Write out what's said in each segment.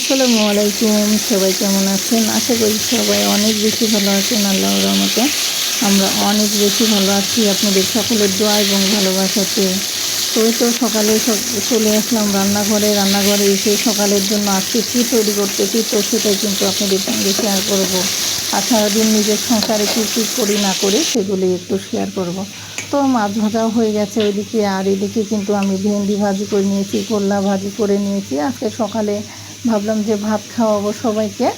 আসসালামু আলাইকুম, সবাই কেমন আছেন? আশা করি সবাই অনেক বেশি ভালো আছেন, আল্লাহর রহমতে। আমরা অনেক বেশি ভালো আছি, আপনাদের সকলের দোয়া এবং ভালোবাসাতে। তো এই তো সকালে চলে আসলাম রান্নাঘরে। রান্নাঘরে এসে সকালের জন্য আজকে কী তৈরি করতেছি, তো সেটাই কিন্তু আপনাদের সঙ্গে শেয়ার করব। আর সারাদিন নিজের সংসারে কী কী করি না করে সেগুলি একটু শেয়ার করব। তো মাছ ভাজাও হয়ে গেছে ওইদিকে, আর এদিকে কিন্তু আমি ভেন্ডি ভাজি করে নিয়েছি, করলা ভাজি করে নিয়েছি। আজকে সকালে ভাবলাম যে ভাত খাওয়াবো সবাইকে।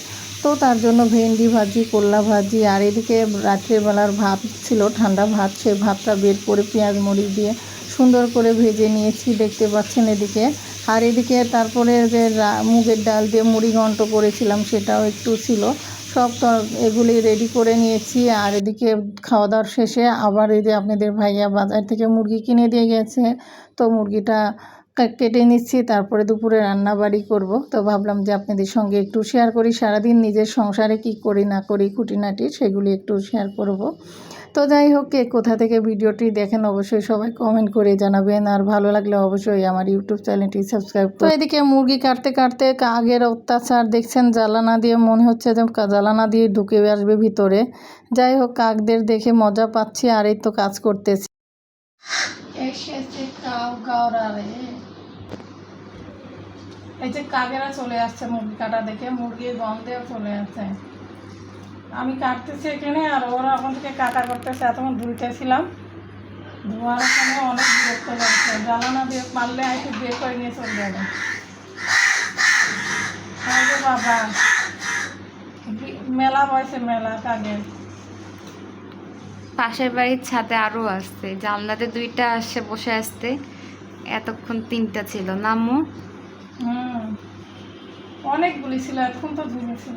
তো তার জন্য ভেন্ডি ভাজি, করলা ভাজি, আর এদিকে রাত্রেবেলার ভাত ছিল, ঠান্ডা ভাত। সে ভাতটা বের করে পেঁয়াজ মরিচ দিয়ে সুন্দর করে ভেজে নিয়েছি, দেখতে পাচ্ছেন এদিকে। আর এদিকে তারপরে যে মুগের ডাল দিয়ে মুড়ি ঘন্ট করেছিলাম, সেটাও একটু ছিল। সব তো এগুলি রেডি করে নিয়েছি। আর এদিকে খাওয়া দাওয়ার শেষে আবার এই যে আপনাদের ভাইয়া বাজার থেকে মুরগি কিনে দিয়ে গেছে। তো মুরগিটা কেটে নিচ্ছি, তারপরে দুপুরে রান্না বাড়ি করব। তো ভাবলাম যে আপনাদের সঙ্গে একটু শেয়ার করি। সারাদিন নিজের সংসারে কি করি, না করি, খুঁটিনাটি সেগুলি একটু শেয়ার করব। তো যাই হোক, কে কোথা থেকে ভিডিওটি দেখেন অবশ্যই সবাই কমেন্ট করে জানাবেন। আর ভালো লাগলে অবশ্যই আমার ইউটিউব চ্যানেলটি সাবস্ক্রাইব তো এদিকে মুরগি কাটতে কাটতে কাগের অত্যাচার দেখছেন জ্বালানা দিয়ে, মনে হচ্ছে যে জ্বালানা দিয়ে ঢুকে আসবে ভিতরে। যাই হোক, কাকদের দেখে মজা পাচ্ছি, আর এই তো কাজ করতেছি। এসেছে কাউ গাওরারে। এই যে কাকেরা চলে আসছে মুরগি কাটা দেখে, মুরগির গন্ধেও চলে আসছে। আমি কাটতেছি এখানে, আর ওরা ওখান থেকে কাটা করতেছে। এতক্ষণ ধুইতেছিলাম। ধোয়ার ওখানে অনেক বিরক্ত লাগছে। জ্বালানা দিয়ে পারলে একটু বের করে নিয়ে চলে যাবে। বাবা মেলা বয়সে মেলা কাকের। পাশের বাড়ির ছাদে আরও আসছে জানলাতে দুইটা আসছে বসে আসতে। এতক্ষণ তিনটা ছিল। নামো অনেকগুলি ছিল এখন তো ঝুলেছিল।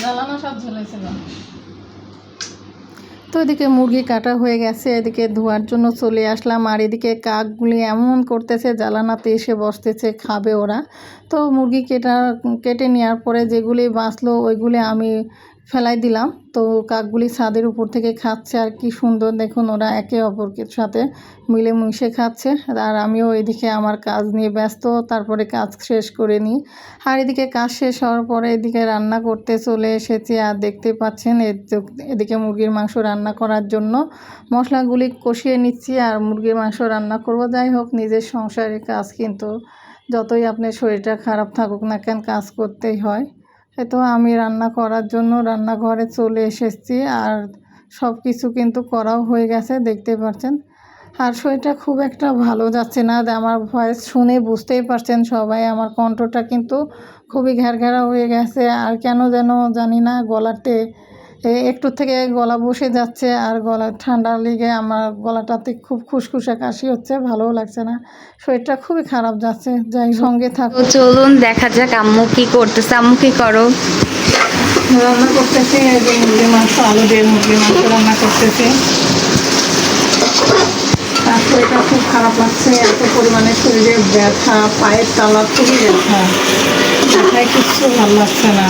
জ্বালানো সব ঝুলেছিল। তো এদিকে মুরগি কাটা হয়ে গেছে, এদিকে ধোয়ার জন্য চলে আসলাম, আর এদিকে কাকগুলি এমন করতেছে, জ্বালানাতে এসে বসতেছে, খাবে ওরা। তো মুরগি কেটা কেটে নেওয়ার পরে যেগুলি বাঁচলো, ওইগুলি আমি ফেলাই দিলাম। তো কাকগুলি ছাদের উপর থেকে খাচ্ছে আর কি সুন্দর। দেখুন ওরা একে অপরকে সাথে মিলে মিশে খাচ্ছে। আর আমিও এদিকে আমার কাজ নিয়ে ব্যস্ত, তারপরে কাজ শেষ করে নিই। আর এদিকে কাজ শেষ হওয়ার পরে এদিকে রান্না করতে চলে এসেছি। আর দেখতে পাচ্ছেন এদিকে মুরগির মাংস রান্না করার জন্য মশলাগুলি কষিয়ে নিচ্ছি আর মুরগির মাংস রান্না করব। যাই হোক, নিজের সংসারের কাজ কিন্তু যতই আপনার শরীরটা খারাপ থাকুক না কেন কাজ করতেই হয়। তো আমি রান্না করার জন্য রান্নাঘরে চলে এসেছি আর সব কিছু কিন্তু করাও হয়ে গেছে দেখতে পাচ্ছেন আর শরীরটা খুব একটা ভালো যাচ্ছে না আমার ভয়েস শুনে বুঝতেই পারছেন সবাই, আমার কণ্ঠটা কিন্তু খুবই ঘেরঘেরা হয়ে গেছে। আর কেন যেন জানি না, গলাতে একটু থেকে গলা বসে যাচ্ছে আর গলা ঠান্ডা লেগে আমার গলাটাতে খুব খুসখুসে কাশি হচ্ছে ভালোও লাগছে না। শরীরটা খুবই খারাপ যাচ্ছে যাই সঙ্গে থাকো। চলুন দেখা যাক আম্মু কি করতেছে। আম্মু কি করো? রান্না করতেছে মুরগি মাংস আলু দিয়ে মুরগি মাংস রান্না করতেছি। শরীরটা খুব খারাপ লাগছে, এত পরিমাণে শরীরে ব্যথা, পায়ের তালা খুবই ব্যথা। ব্যথায় কিচ্ছু ভালো লাগছে না।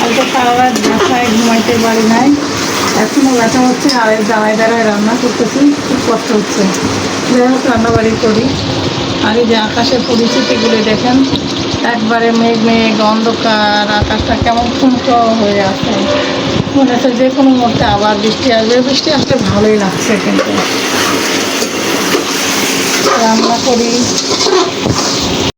কালকে সারা রাত ব্যথায় ঘুমাইতে পারি নাই। এখনও ব্যথা হচ্ছে, আর দাঁড়ায় দাঁড়ায় রান্না করতেছি, খুব কষ্ট হচ্ছে। যাই হোক, রান্নাবাড়ি করি। আর এই যে আকাশের পরিস্থিতিগুলো দেখেন, একবারে মেঘ মেঘ, অন্ধকার, আকাশটা কেমন ফুমটো হয়ে আছে। মনে হচ্ছে যে কোনো মুহূর্তে আবার বৃষ্টি আসবে। বৃষ্টি আসলে ভালোই লাগছে কিন্তু। রান্না করি।